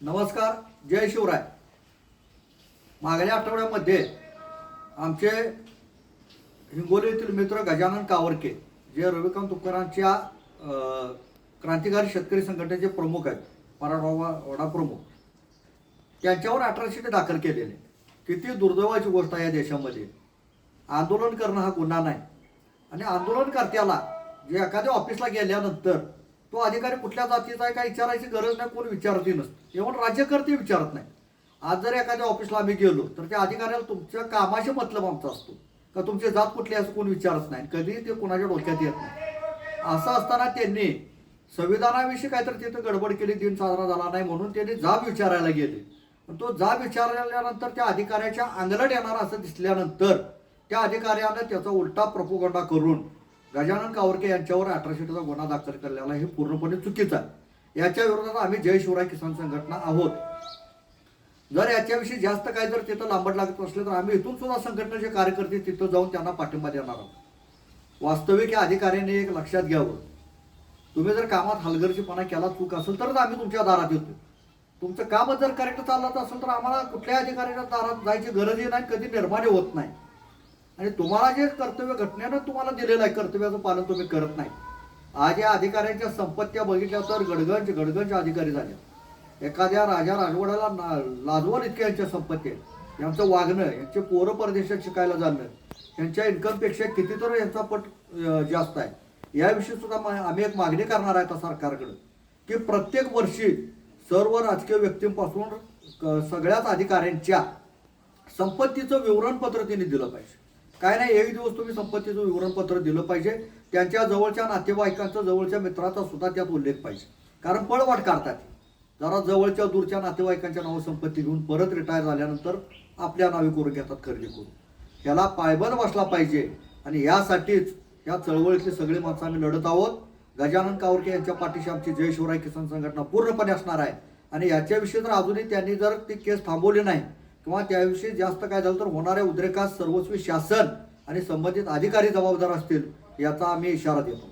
नमस्कार जय शिवराय. मागल्या आठवड्यामध्ये आमचे हिंगोली येथील मित्र गजानन कावरके जे रविकांत तुपकरांच्या क्रांतिकारी शेतकरी संघटनेचे प्रमुख आहेत मराठवाडा वडा प्रमुख त्यांच्यावर अठराशे दाखल केलेले. किती दुर्दैवाची गोष्ट आहे या देशामध्ये. आंदोलन करणं हा गुन्हा नाही. आणि आंदोलनकर्त्याला जे एखाद्या ऑफिसला गेल्यानंतर तो अधिकारी कुठल्या जातीचा आहे काय विचारायची गरज नाही कोण विचारतही नसतं. इव्हन राज्यकर्ते विचारत नाही. आज जर एखाद्या ऑफिसला आम्ही गेलो तर त्या अधिकाऱ्याला तुमच्या कामाशी मतलब आमचा असतो. का तुमची जात कुठली असं कोण विचारत नाही. कधी ते कोणाच्या डोक्यात येत नाही. असं असताना त्यांनी संविधानाविषयी काहीतरी तिथं गडबड केली दिन साजरा झाला नाही म्हणून त्यांनी जाब विचारायला गेले. पण तो जाब विचारल्यानंतर त्या अधिकाऱ्याच्या अंगलट येणार असं दिसल्यानंतर त्या अधिकाऱ्यानं त्याचा उलटा प्रपोगंडा करून गजानन कावरके यांच्यावर अठराशेचा गुन्हा दाखल करण्याला हे पूर्णपणे चुकीचं आहे. याच्या विरोधात आम्ही जय शिवराय किसान संघटना आहोत. जर याच्याविषयी जास्त काय जर तिथं लांबट लागत असले तर आम्ही इथून सुद्धा संघटनेचे कार्यकर्ते तिथं जाऊन त्यांना पाठिंबा देणार आहोत. वास्तविक या अधिकाऱ्याने एक लक्षात घ्यावं. तुम्ही जर कामात हलगर्जीपणा केला चूक असेल तरच आम्ही तुमच्या दारात येतो तुमचं कामच जर करेक्ट चाललं असेल तर आम्हाला कुठल्याही अधिकाऱ्याच्या दारात जायची गरजही नाही कधी निर्माण होत नाही. आणि तुम्हाला जे कर्तव्य घटनेनं तुम्हाला दिलेलं आहे कर्तव्याचं पालन तुम्ही करत नाही. आज या अधिकाऱ्यांच्या संपत्त्या बघितल्या तर गडगंज गडगंज अधिकारी झाले. एखाद्या राजा राजवाड्याला ना लाजवल इतके यांच्या संपत्ती आहेत. यांचं वागणं यांचे पोरं परदेशात शिकायला जाणं यांच्या इन्कमपेक्षा कितीतरी यांचा पट जास्त आहे. याविषयी सुद्धा मा- आम्ही एक मागणी करणार आहे आता सरकारकडं की प्रत्येक वर्षी सर्व राजकीय व्यक्तींपासून क- सगळ्याच अधिकाऱ्यांच्या संपत्तीचं विवरणपत्र तिने दिलं पाहिजे. काय नाही एक दिवस तुम्ही संपत्तीचं विवरणपत्र दिलं पाहिजे. त्यांच्या जवळच्या नातेवाईकांचा जवळच्या मित्राचा सुद्धा त्यात उल्लेख पाहिजे. कारण पळवाट काढतात. जरा जवळच्या दूरच्या नातेवाईकांच्या नावं संपत्ती घेऊन परत रिटायर झाल्यानंतर आपल्या नावे करून घेतात खरेदी करून. ह्याला पायबंद बसला पाहिजे. आणि यासाठीच या चळवळीतले सगळे माणसं आम्ही लढत आहोत. गजानन कावरके यांच्या पाठीशी आमची जय शिवराय किसान संघटना पूर्णपणे असणार आहे. आणि याच्याविषयी जर अजूनही त्यांनी जर ती केस थांबवली नाही किंवा त्याविषयी जास्त काय झालं तर होणाऱ्या उद्रेकास सर्वस्वी शासन आणि संबंधित अधिकारी जबाबदार असतील याचा आम्ही इशारा देतो.